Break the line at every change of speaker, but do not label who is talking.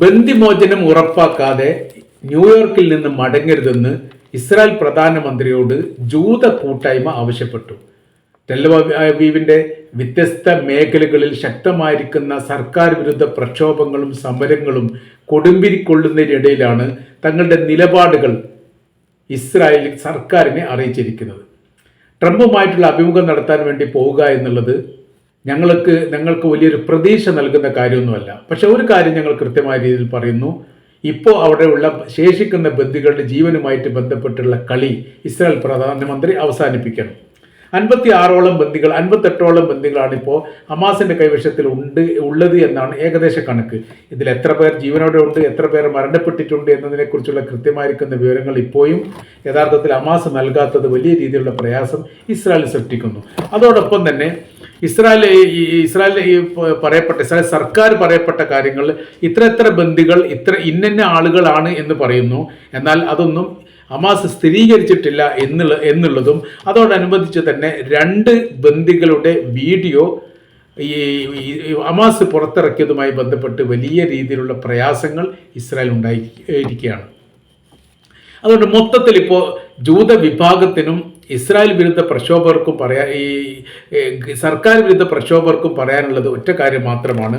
ബന്ദിമോചനം ഉറപ്പാക്കാതെ ന്യൂയോർക്കിൽ നിന്ന് മടങ്ങരുതെന്ന് ഇസ്രായേൽ പ്രധാനമന്ത്രിയോട് ജൂത കൂട്ടായ്മ ആവശ്യപ്പെട്ടു. ടെല്ലവീവിന്റെ വ്യത്യസ്ത മേഖലകളിൽ ശക്തമായിരിക്കുന്ന സർക്കാർ വിരുദ്ധ പ്രക്ഷോഭങ്ങളും സമരങ്ങളും കൊടുമ്പിരിക്കൊള്ളുന്നതിനിടയിലാണ് തങ്ങളുടെ നിലപാടുകൾ ഇസ്രായേലി സർക്കാരിനെ അറിയിച്ചിരിക്കുന്നത്. ട്രംപുമായിട്ടുള്ള അഭിമുഖം നടത്താൻ വേണ്ടി പോവുക എന്നുള്ളത് ഞങ്ങൾക്ക് ഞങ്ങൾക്ക് വലിയൊരു പ്രതീക്ഷ നൽകുന്ന കാര്യമൊന്നുമല്ല. പക്ഷെ ഒരു കാര്യം ഞങ്ങൾ കൃത്യമായ രീതിയിൽ പറയുന്നു. ഇപ്പോൾ അവിടെയുള്ള ശേഷിക്കുന്ന ബന്ദികളുടെ ജീവനുമായിട്ട് ബന്ധപ്പെട്ടുള്ള കളി ഇസ്രായേൽ പ്രധാനമന്ത്രി അവസാനിപ്പിക്കണം. അൻപത്തി ആറോളം ബന്ദികൾ അൻപത്തെട്ടോളം ബന്ധികളാണ് ഇപ്പോൾ ഹമാസിന്റെ കൈവശത്തിൽ ഉണ്ട് ഉള്ളത് എന്നാണ് ഏകദേശ കണക്ക്. ഇതിൽ എത്ര പേർ ജീവനോടെ ഉണ്ട് എത്ര പേർ മരണപ്പെട്ടിട്ടുണ്ട് എന്നതിനെക്കുറിച്ചുള്ള കൃത്യമായിരിക്കുന്ന വിവരങ്ങൾ ഇപ്പോഴും യഥാർത്ഥത്തിൽ അമാസ് നൽകാത്തത് വലിയ രീതിയിലുള്ള പ്രയാസം ഇസ്രായേൽ സൃഷ്ടിക്കുന്നു. അതോടൊപ്പം തന്നെ ഇസ്രായേൽ ഈ ഇസ്രായേൽ ഈ പറയപ്പെട്ട ഇസ്രായേൽ സർക്കാർ പറയപ്പെട്ട കാര്യങ്ങൾ ഇത്ര ഇത്ര ബന്ദികൾ ഇത്ര ഇന്നന്ന ആളുകളാണ് എന്ന് പറയുന്നു. എന്നാൽ അതൊന്നും അമാസ് സ്ഥിരീകരിച്ചിട്ടില്ല എന്നുള്ള എന്നുള്ളതും അതോടനുബന്ധിച്ച് തന്നെ രണ്ട് ബന്ദികളുടെ വീഡിയോ ഈ അമാസ് പുറത്തിറക്കിയതുമായി ബന്ധപ്പെട്ട് വലിയ രീതിയിലുള്ള പ്രയാസങ്ങൾ ഇസ്രായേൽ ഉണ്ടായിരിക്കുകയാണ് അതുകൊണ്ട് മൊത്തത്തിൽ ഇപ്പോൾ ജൂത വിഭാഗത്തിനും ഇസ്രായേൽ വിരുദ്ധ പ്രക്ഷോഭകർക്കും പറയാ ഈ സർക്കാർ വിരുദ്ധ പ്രക്ഷോഭകർക്കും പറയാനുള്ളത് ഒറ്റ കാര്യം മാത്രമാണ്.